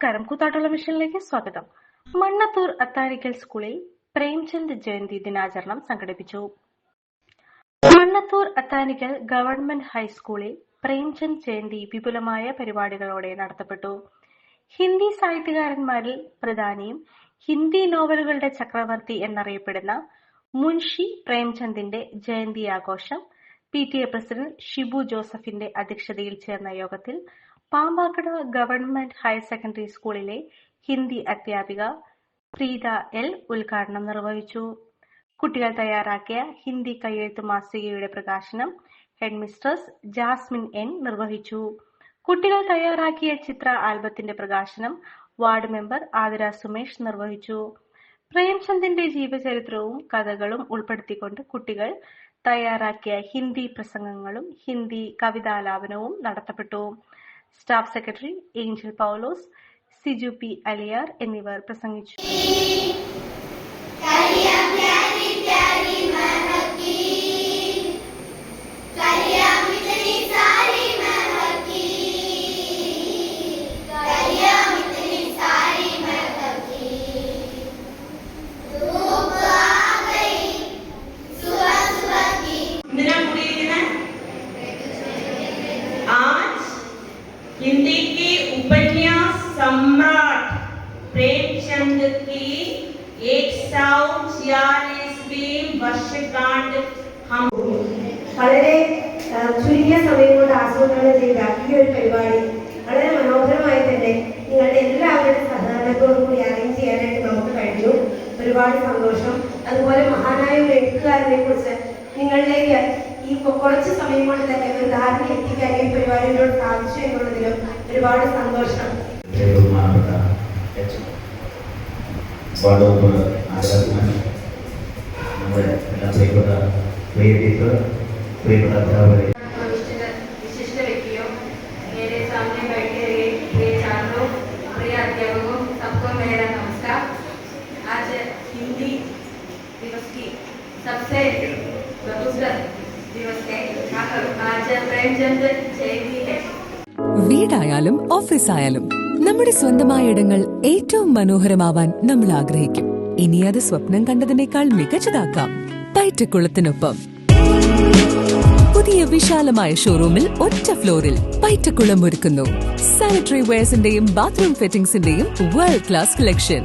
നമസ്കാരം. കൂത്താട്ടുള്ള മിഷനിലേക്ക് സ്വാഗതം. മണ്ണത്തൂർ അത്താരിക്കൽ സ്കൂളിൽ പ്രേംചന്ദ് ജയന്തി ദിനാചരണം സംഘടിപ്പിച്ചു. മണ്ണത്തൂർ അത്താനിക്കൽ ഗവൺമെന്റ് ഹൈസ്കൂളിൽ പ്രേംചന്ദ് ജയന്തി വിപുലമായ പരിപാടികളോടെ നടത്തപ്പെട്ടു. ഹിന്ദി സാഹിത്യകാരന്മാരിൽ പ്രധാനിയും ഹിന്ദി നോവലുകളുടെ ചക്രവർത്തി എന്നറിയപ്പെടുന്ന മുൻഷി പ്രേംചന്ദിന്റെ ജയന്തി ആഘോഷം P T A president Shibu ജോസഫിന്റെ അധ്യക്ഷതയിൽ ചേർന്ന യോഗത്തിൽ പാമ്പാക്കട ഗവൺമെന്റ് ഹയർ സെക്കൻഡറി സ്കൂളിലെ ഹിന്ദി അധ്യാപിക പ്രീത എൽ ഉദ്ഘാടനം നിർവഹിച്ചു. കുട്ടികൾ തയ്യാറാക്കിയ ഹിന്ദി കയ്യെഴുത്ത് മാസികയുടെ പ്രകാശനം ഹെഡ്മിസ്ട്രസ് ജാസ്മിൻ എൻ നിർവഹിച്ചു. കുട്ടികൾ തയ്യാറാക്കിയ ചിത്ര ആൽബത്തിന്റെ പ്രകാശനം വാർഡ് മെമ്പർ ആതിര സുമേഷ് നിർവഹിച്ചു. പ്രേംചന്ദിന്റെ ജീവചരിത്രവും കഥകളും ഉൾപ്പെടുത്തിക്കൊണ്ട് കുട്ടികൾ തയ്യാറാക്കിയ ഹിന്ദി പ്രസംഗങ്ങളും ഹിന്ദി കവിതാലാപനവും നടത്തപ്പെട്ടു. Staff secretary Angel Paulose Siju P Aliyar എന്നിവർ പ്രസംഗിച്ചു. हिंदी के उपन्यास सम्राट प्रेमचंद की एक सौ छियालीसवीं वर्षगांठ हम വളരെ ആ, ചുരുങ്ങിയ സമയം കൊണ്ട് ആസൂത്രണം ചെയ്ത ഈ ഒരു പരിപാടി വളരെ മനോഹരമായി തന്നെ നിങ്ങളുടെ എല്ലാവരുടെ സഹകരണത്തോടു കൂടി അറേഞ്ച് ചെയ്യാനായിട്ട് നമുക്ക് കഴിഞ്ഞു ഒരുപാട് സന്തോഷം അതുപോലെ മഹാനായ ഒരു എഴുത്തുകാരനെ കുറിച്ച് നിങ്ങളിലേക്ക് ഈ കൊ- കുറച്ച് സമയം കൊണ്ട് തന്നെ ഒരു ധാരണ എത്തിക്കാൻ ഈ പരിപാടിയിലൂടെ സാധിച്ചു എന്നുള്ളതിലും ഒരുപാട് സന്തോഷം ബഹുമാനപ്പെട്ട എച്ച് വാർഡ് മെമ്പർ ആരാധന നമ്മുടെ എല്ലാ പ്രിയപ്പെട്ട പ്രിയപ്പെട്ട പ്രിയപ്പെട്ട അധ്യാപകരെ विशिष्ट विशिष्ट व्यक्तियों मेरे सामने बैठे हुए प्रिय छात्रों प्रिय अध्यापकों सबको मेरा नमस्कार आज हिंदी दिवस की सबसे വീടായാലും ഓഫീസായാലും നമ്മുടെ സ്വന്തമായ ഇടങ്ങൾ ഏറ്റവും മനോഹരമാവാൻ നമ്മൾ ആഗ്രഹിക്കും. ഇനി അത് സ്വപ്നം കണ്ടതിനേക്കാൾ മികച്ചതാക്കാം. പൈറ്റക്കുളത്തിനൊപ്പം. പുതിയ വിശാലമായ ഷോറൂമിൽ ഒറ്റ ഫ്ലോറിൽ പൈറ്റക്കുളം ഒരുക്കുന്നു. സാനിറ്ററി വെയർസിന്റെയും ബാത്റൂം ഫിറ്റിംഗ്സിന്റെയും വേൾഡ് ക്ലാസ് കളക്ഷൻ